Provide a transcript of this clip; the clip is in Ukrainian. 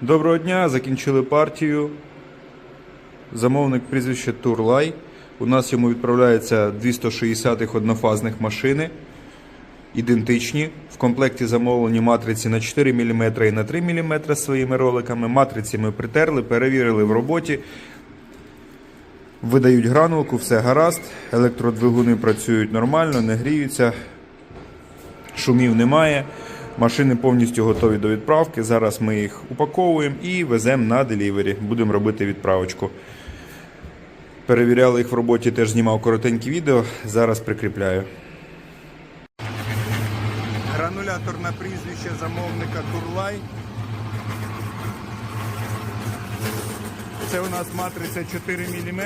Доброго дня, закінчили партію. Замовник прізвище Турлай. У нас йому відправляється 260-х однофазних машини. Ідентичні. В комплекті замовлені матриці на 4 мм і на 3 мм своїми роликами. Матриці ми притерли, перевірили в роботі. Видають гранулку, все гаразд. Електродвигуни працюють нормально, не гріються. Шумів немає. Машини повністю готові до відправки. Зараз ми їх упаковуємо і веземо на делівері. Будемо робити відправочку. Перевіряли їх в роботі, теж знімав коротенькі відео. Зараз прикріпляю. Гранулятор на прізвище замовника Турлай. Це у нас матриця 4 мм.